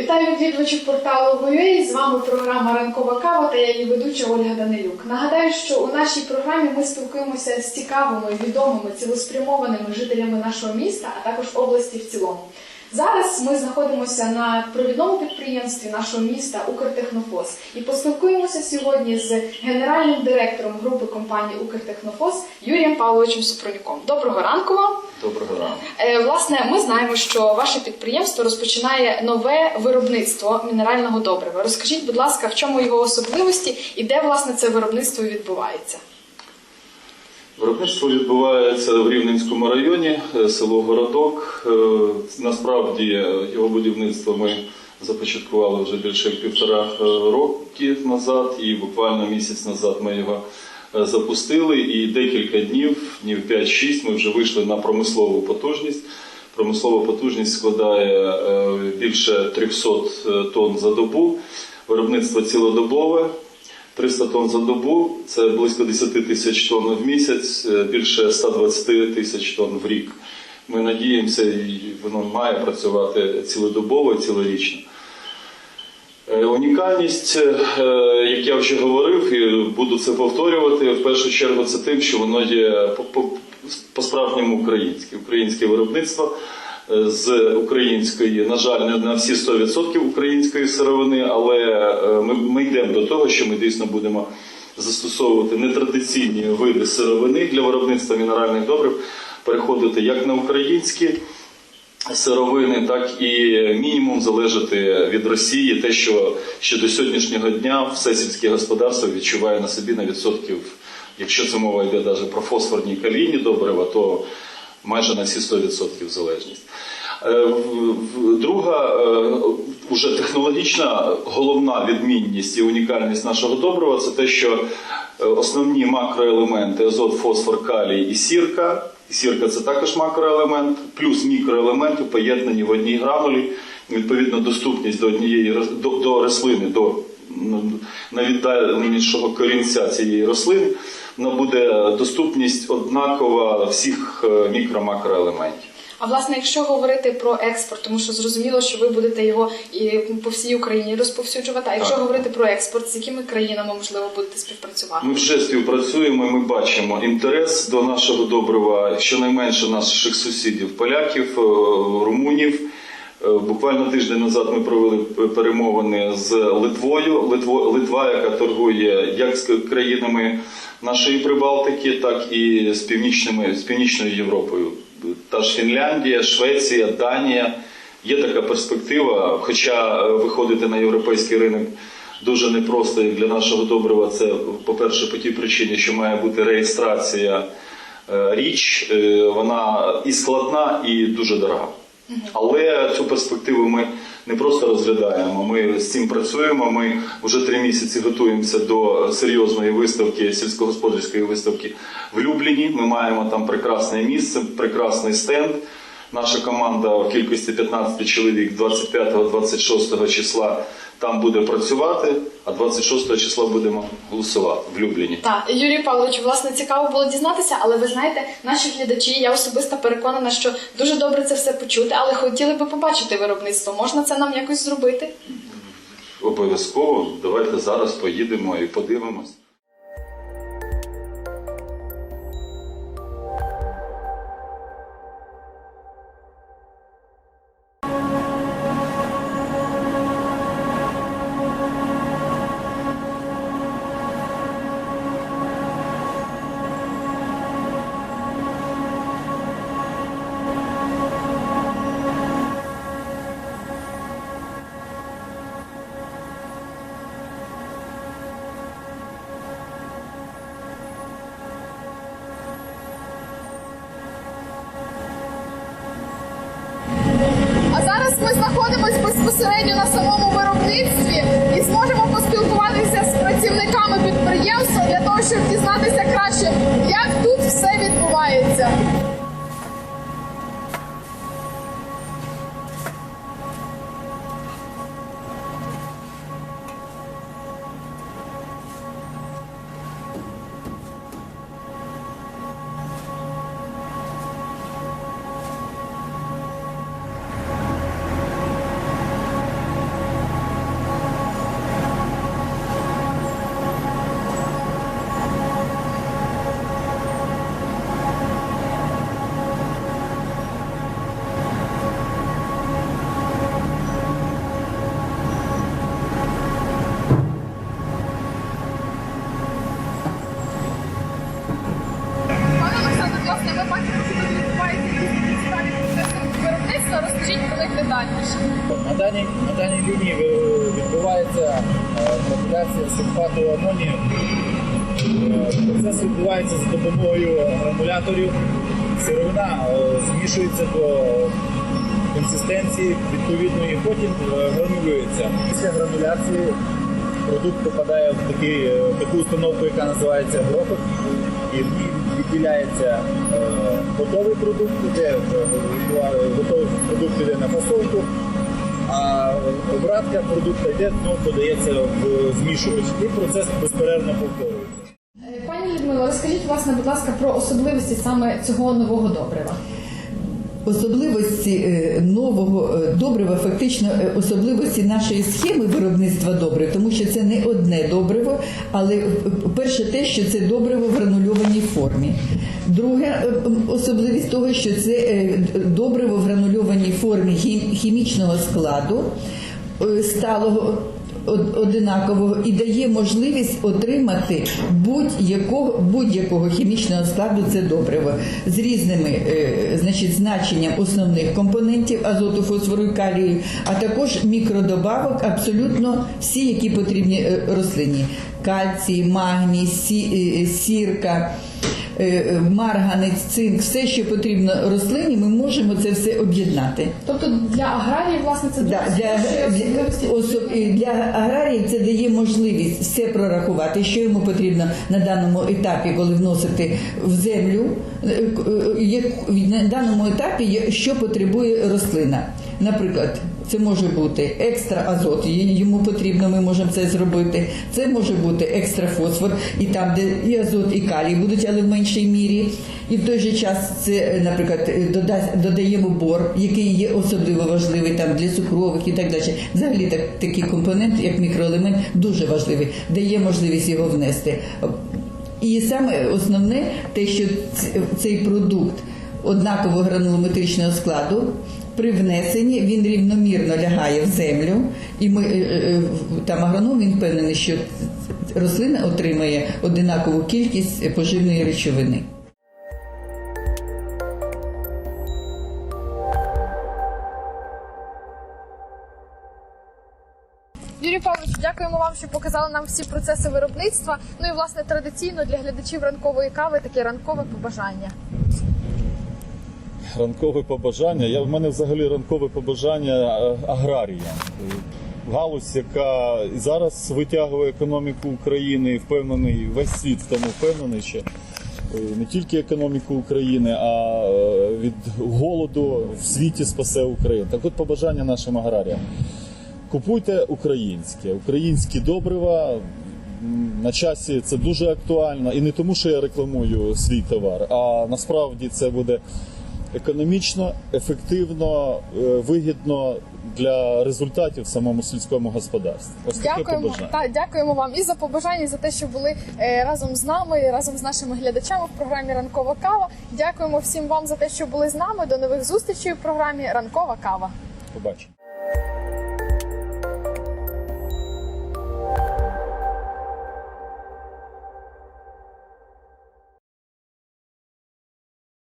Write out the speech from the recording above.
Вітаю відвідувачів порталу Гуюї. З вами програма Ранкова кава та я її ведуча Ольга Данилюк. Нагадаю, що у нашій програмі ми спілкуємося з цікавими, відомими, цілеспрямованими жителями нашого міста, а також області в цілому. Зараз ми знаходимося на провідному підприємстві нашого міста Укртехнофос і поспілкуємося сьогодні з генеральним директором групи компанії Укртехнофос Юрієм Павловичем Супронюком. Доброго ранку вам! Доброго ранку. Е, Власне, ми знаємо, що ваше підприємство розпочинає нове виробництво мінерального добрива. Розкажіть, будь ласка, в чому його особливості і де власне це виробництво відбувається? Виробництво відбувається в Рівненському районі, е, село Городок. Е, Насправді його будівництво ми започаткували вже більше півтора роки назад, і буквально місяць назад ми його запустили. І декілька днів, днів 5-6, ми вже вийшли на промислову потужність. Промислова потужність складає е, більше 300 тонн за добу. Виробництво цілодобове. 300 тонн за добу це близько 10 тисяч тонн в місяць, е, більше 120 тисяч тонн в рік. Ми надіємося, воно має працювати цілодобово і цілорічно. Е, Унікальність, е, як я вже говорив, і буду це повторювати, в першу чергу це тим, що воно є по- по- по-справжньому українське. Українське виробництво е, з української, на жаль, не на всі 100% української сировини, але е, ми, ми йдемо до того, що ми дійсно будемо застосовувати нетрадиційні види сировини для виробництва мінеральних добрив, переходити як на українські сировини, так і мінімум залежати від Росії, те, що ще до сьогоднішнього дня все сільське господарство відчуває на собі на відсотків, якщо це мова йде навіть про фосфорні калійні добрива, то майже на всі 100% залежність. Е, Друга е, уже технологічна головна відмінність і унікальність нашого добрива це те, що е, основні макроелементи азот, фосфор, калій і сірка. Сірка це також макроелемент, плюс мікроелементи поєднані в одній гранулі. Відповідно, доступність до однієї до, до рослини, до ну, найвіддаленішого корінця цієї рослини, вона буде доступність однакова всіх е, мікро-макроелементів. А власне, якщо говорити про експорт, тому що зрозуміло, що ви будете його і по всій Україні розповсюджувати. А якщо Так. говорити про експорт, з якими країнами можливо будете співпрацювати? Ми вже співпрацюємо, і ми бачимо інтерес до нашого добрива щонайменше наших сусідів, поляків, е, румунів. Е, Буквально тиждень назад ми провели перемовини з Литвою. Литво, Литва, яка торгує як з країнами нашої Прибалтики, так і з північними з північною Європою. Та ж Фінляндія, Швеція, Данія. Є така перспектива, хоча е, виходити на європейський ринок дуже непросто і для нашого добрива. Це, по-перше, по тій причині, що має бути реєстрація е, річ, е, вона і складна, і дуже дорога. Але цю перспективу ми не просто розглядаємо. Ми з цим працюємо. Ми вже три місяці готуємося до серйозної виставки, сільськогосподарської виставки в Любліні. Ми маємо там прекрасне місце, прекрасний стенд. Наша команда в кількості 15 чоловік 25-26 числа там буде працювати, а 26 числа будемо голосувати в Любліні. Так, Юрій Павлович, власне, цікаво було дізнатися, але ви знаєте, наші глядачі, я особисто переконана, що дуже добре це все почути, але хотіли би побачити виробництво. Можна це нам якось зробити? Обов'язково давайте зараз поїдемо і подивимось. Безпосередньо на ви бачите, що тут відбувається цікаві процеси виробництва, розкажіть про них детальніше. На даній, на даній лінії е, відбувається е, популяція сульфату амонію. Е, процес відбувається за допомогою грамуляторів. Сировина змішується до консистенції відповідної, потім гранулюється. Після грануляції продукт попадає в таку установку, яка називається грохот. І відділяється е, готовий продукт, де е, готовий продукт йде на фасовку, а обратка продукту йде, знову подається в змішувач. І процес безперервно повторюється. Пані Людмила, розкажіть, власне, будь ласка, про особливості саме цього нового добрива. Особливості е, нового е, добрива, фактично е, особливості нашої схеми виробництва добрив, тому що це не одне добриво, але перше те, що це добриво в гранульованій формі. Друге е, особливість того, що це добриво в гранульованій формі хімічного складу сталого одинакового і дає можливість отримати будь-якого будь-якого хімічного складу це добриво з різними е, значить, значенням основних компонентів азоту, фосфору і калію, а також мікродобавок, абсолютно всі, які потрібні е, рослині: кальцій, магній, е, сірка. Е, е, Марганець, цинк, все, що потрібно рослині, ми можемо це все об'єднати. Тобто для аграріїв, власне, це Да, для, для, особ- для аграріїв це дає можливість все прорахувати, що йому потрібно на даному етапі, коли вносити в землю, е, як- на даному етапі що потребує рослина. Наприклад, це може бути екстра азот, йому потрібно, ми можемо це зробити. Це може бути екстра фосфор, і там, де і азот, і калій будуть, але в меншій мірі. І в той же час це, е, наприклад, е, додаємо бор, який є особливо важливий там для цукрових і так далі. Взагалі так, такий компонент, як мікроелемент, дуже важливий, дає можливість його внести. І саме основне те, що цей продукт однакового гранулометричного складу. При внесенні він рівномірно лягає в землю, і ми е, е, там агроном він впевнений, що рослина отримає одинакову кількість поживної речовини. Юрій Павлович, дякуємо вам, що показали нам всі процеси виробництва. Ну і власне традиційно для глядачів ранкової кави таке ранкове побажання. Ранкове побажання. Я в мене взагалі ранкове побажання е, аграріям. Е, Галузь, яка зараз витягує економіку України, впевнений, весь світ в тому впевнений, що е, не тільки економіку України, а е, від голоду в світі спасе Україну. Так от побажання нашим аграріям. Купуйте українське, українські добрива. На часі це дуже актуально, і не тому, що я рекламую свій товар, а насправді це буде економічно, ефективно, е, вигідно для результатів в самому сільському господарстві. Ось таке Дякуємо побажання. та дякуємо вам і за побажання, і за те, що були е, разом з нами, і разом з нашими глядачами в програмі Ранкова кава. Дякуємо всім вам за те, що були з нами. До нових зустрічей у програмі Ранкова кава. Побачимо.